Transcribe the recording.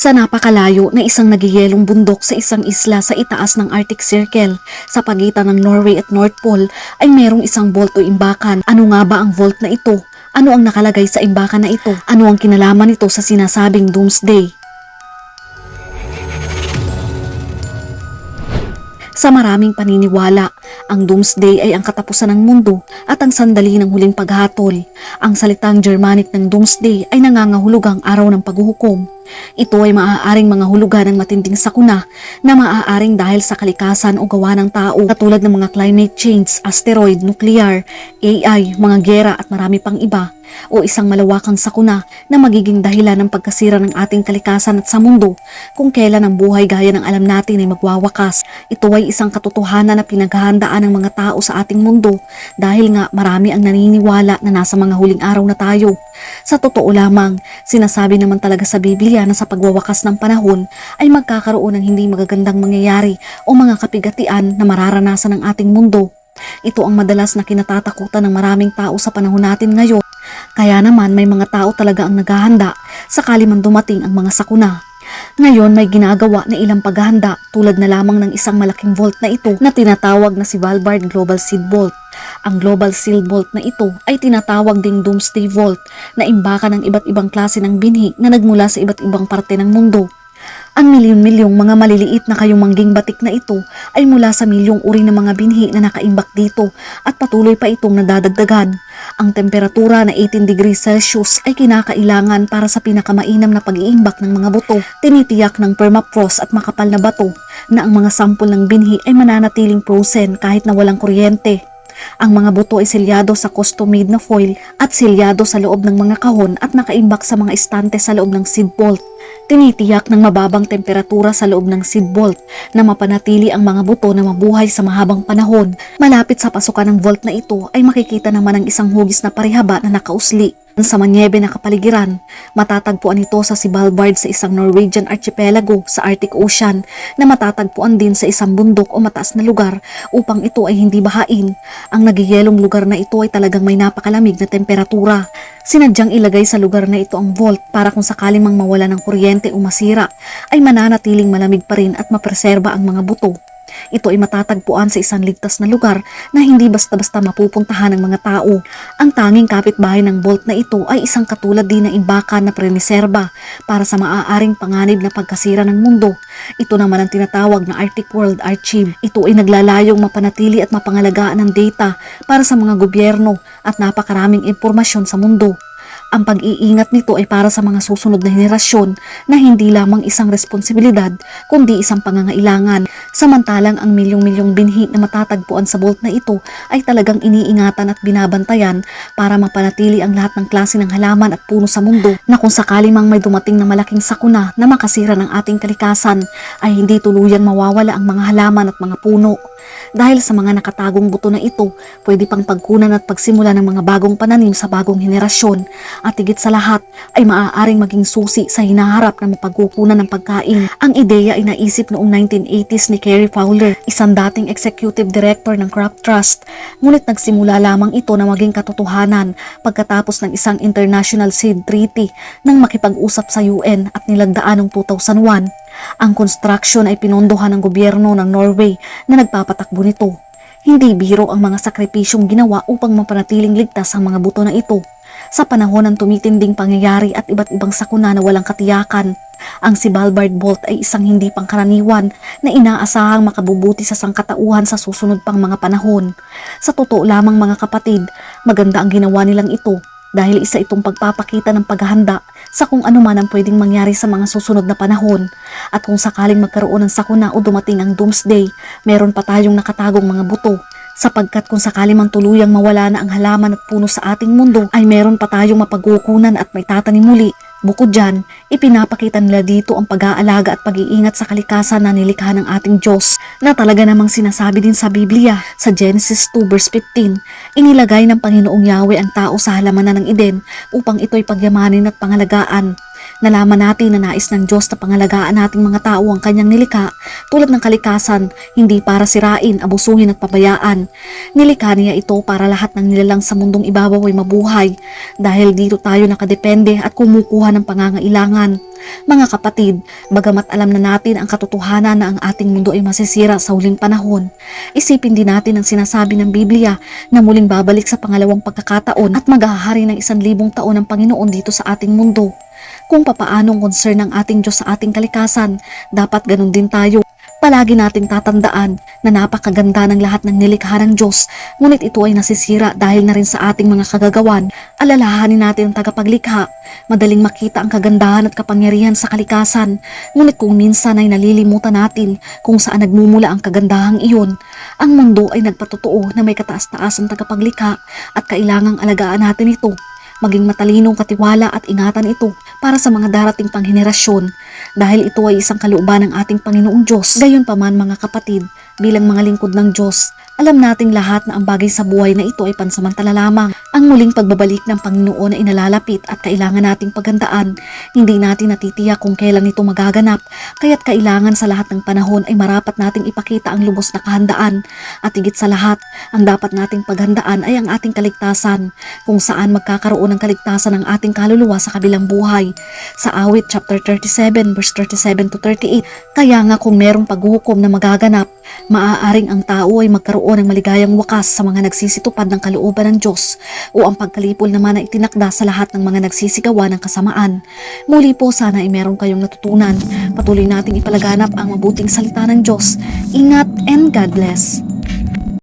Sa napakalayo na isang nagiyelong bundok sa isang isla sa itaas ng Arctic Circle, sa pagitan ng Norway at North Pole, ay merong isang vault o imbakan. Ano nga ba ang vault na ito? Ano ang nakalagay sa imbakan na ito? Ano ang kinalaman nito sa sinasabing doomsday? Sa maraming paniniwala, ang doomsday ay ang katapusan ng mundo at ang sandali ng huling paghatol. Ang salitang Germanic ng doomsday ay nangangahulugang araw ng paghuhukom. Ito ay maaaring mga hulugan ng matinding sakuna na maaaring dahil sa kalikasan o gawa ng tao katulad ng mga climate change, asteroid, nuclear, AI, mga gera at marami pang iba o isang malawakang sakuna na magiging dahilan ng pagkasira ng ating kalikasan at sa mundo kung kailan ang buhay gaya ng alam natin ay magwawakas. Ito ay isang katotohanan na pinaghahandaan ng mga tao sa ating mundo dahil nga marami ang naniniwala na nasa mga huling araw na tayo. Sa totoo lamang, sinasabi naman talaga sa Biblia na sa pagwawakas ng panahon ay magkakaroon ng hindi magagandang mangyayari o mga kapigatian na mararanasan ng ating mundo. Ito ang madalas na kinatatakutan ng maraming tao sa panahon natin ngayon. Kaya naman may mga tao talaga ang naghahanda sakali man dumating ang mga sakuna. Ngayon may ginagawa na ilang paghahanda tulad na lamang ng isang malaking vault na ito na tinatawag na si Valbard Global Seed Vault. Ang Global Seed Vault na ito ay tinatawag ding Doomsday Vault na imbaka ng iba't ibang klase ng binhi na nagmula sa iba't ibang parte ng mundo. Ang milyon-milyong mga maliliit na kayumangging batik na ito ay mula sa milyong uri ng mga binhi na nakaimbak dito at patuloy pa itong nadadagdagan. Ang temperatura na 18 degrees Celsius ay kinakailangan para sa pinakamainam na pag-iimbak ng mga buto. Tinitiyak ng permafrost at makapal na bato na ang mga sampol ng binhi ay mananatiling frozen kahit na walang kuryente. Ang mga buto ay selyado sa custom-made na foil at selyado sa loob ng mga kahon at nakaimbak sa mga estante sa loob ng seed vault. Tinitiyak ng mababang temperatura sa loob ng seed vault na mapanatili ang mga buto na mabuhay sa mahabang panahon. Malapit sa pasukan ng vault na ito ay makikita naman ang isang hugis na parihaba na nakausli. Sa manyebe na kapaligiran, matatagpuan ito sa Svalbard sa isang Norwegian archipelago sa Arctic Ocean na matatagpuan din sa isang bundok o mataas na lugar upang ito ay hindi bahain. Ang nagiyelong lugar na ito ay talagang may napakalamig na temperatura. Sinadyang ilagay sa lugar na ito ang vault para kung sakaling mang mawala ng kuryente o masira ay mananatiling malamig pa rin at mapreserba ang mga buto. Ito ay matatagpuan sa isang ligtas na lugar na hindi basta-basta mapupuntahan ng mga tao. Ang tanging kapitbahay ng vault na ito ay isang katulad din ng imbakan na preneserba para sa maaaring panganib na pagkasira ng mundo. Ito naman ang tinatawag na Arctic World Archive. Ito ay naglalayong mapanatili at mapangalagaan ng data para sa mga gobyerno at napakaraming impormasyon sa mundo. Ang pag-iingat nito ay para sa mga susunod na henerasyon na hindi lamang isang responsibilidad kundi isang pangangailangan. Samantalang ang milyong-milyong binhi na matatagpuan sa vault na ito ay talagang iniingatan at binabantayan para mapanatili ang lahat ng klase ng halaman at puno sa mundo na kung sakali mang may dumating na malaking sakuna na makasira ng ating kalikasan ay hindi tuluyan mawawala ang mga halaman at mga puno. Dahil sa mga nakatagong buto na ito, pwede pang pagkunan at pagsimula ng mga bagong pananim sa bagong henerasyon at higit sa lahat ay maaaring maging susi sa hinaharap na mapagkukunan ng pagkain. Ang ideya ay naisip noong 1980s ni Kerry Fowler, isang dating executive director ng Crop Trust. Ngunit nagsimula lamang ito na maging katotohanan pagkatapos ng isang International Seed Treaty nang makipag-usap sa UN at nilagdaan noong 2001. Ang construction ay pinondohan ng gobyerno ng Norway na nagpapatakbo nito. Hindi biro ang mga sakripisyong ginawa upang mapanatiling ligtas ang mga buto na ito. Sa panahon ng tumitinding pangyayari at iba't ibang sakuna na walang katiyakan, ang Svalbard Vault ay isang hindi pangkaraniwan na inaasahang makabubuti sa sangkatauhan sa susunod pang mga panahon. Sa totoo lamang mga kapatid, maganda ang ginawa nilang ito dahil isa itong pagpapakita ng paghahanda sa kung ano man ang pwedeng mangyari sa mga susunod na panahon. At kung sakaling magkaroon ng sakuna o dumating ang doomsday, meron pa tayong nakatagong mga buto. Sapagkat kung sakali mang tuluyang mawala na ang halaman at puno sa ating mundo, ay meron pa tayong mapagkukunan at may tatanim muli. Bukod dyan, ipinapakita nila dito ang pag-aalaga at pag-iingat sa kalikasan na nilikha ng ating Diyos na talaga namang sinasabi din sa Biblia sa Genesis 2 verse 15. Inilagay ng Panginoong Yahweh ang tao sa halamanan ng Eden upang ito'y pagyamanin at pangalagaan. Nalaman natin na nais ng Diyos na pangalagaan nating mga tao ang kanyang nilikha tulad ng kalikasan, hindi para sirain, abusuhin at pabayaan. Nilikha niya ito para lahat ng nilalang sa mundong ibabaw ay mabuhay dahil dito tayo nakadepende at kumukuha ng pangangailangan. Mga kapatid, bagamat alam na natin ang katotohanan na ang ating mundo ay masisira sa huling panahon, isipin din natin ang sinasabi ng Biblia na muling babalik sa pangalawang pagkakataon at maghahari ng isang libong taon ng Panginoon dito sa ating mundo. Kung papaanong concern ng ating Diyos sa ating kalikasan, dapat ganun din tayo. Palagi nating tatandaan na napakaganda ng lahat ng nilikha ng Diyos, ngunit ito ay nasisira dahil na rin sa ating mga kagagawan. Alalahanin natin ang tagapaglikha. Madaling makita ang kagandahan at kapangyarihan sa kalikasan, ngunit kung minsan ay nalilimutan natin kung saan nagmumula ang kagandahang iyon, ang mundo ay nagpatotoo na may kataas-taas ang tagapaglikha at kailangang alagaan natin ito maging matalinong katiwala at ingatan ito para sa mga darating pang henerasyon dahil ito ay isang kalooban ng ating Panginoong Diyos. Gayon pa man mga kapatid, bilang mga lingkod ng Diyos, alam nating lahat na ang bagay sa buhay na ito ay pansamantala lamang. Ang muling pagbabalik ng Panginoon ay nalalapit at kailangan nating paghandaan. Hindi natin natitiyak kung kailan ito magaganap, kaya't kailangan sa lahat ng panahon ay marapat nating ipakita ang lubos na kahandaan. At higit sa lahat, ang dapat nating paghandaan ay ang ating kaligtasan, kung saan magkakaroon ng kaligtasan ng ating kaluluwa sa kabilang buhay. Sa awit chapter 37 verse 37 to 38, kaya nga kung merong paghuhukom na magaganap, maaaring ang tao ay magkaroon ng maligayang wakas sa mga nagsisitupad ng kalooban ng Diyos o ang pagkalipol naman na itinakda sa lahat ng mga nagsisigawa ng kasamaan. Muli po sana ay meron kayong natutunan. Patuloy nating ipalaganap ang mabuting salita ng Diyos. Ingat and God bless.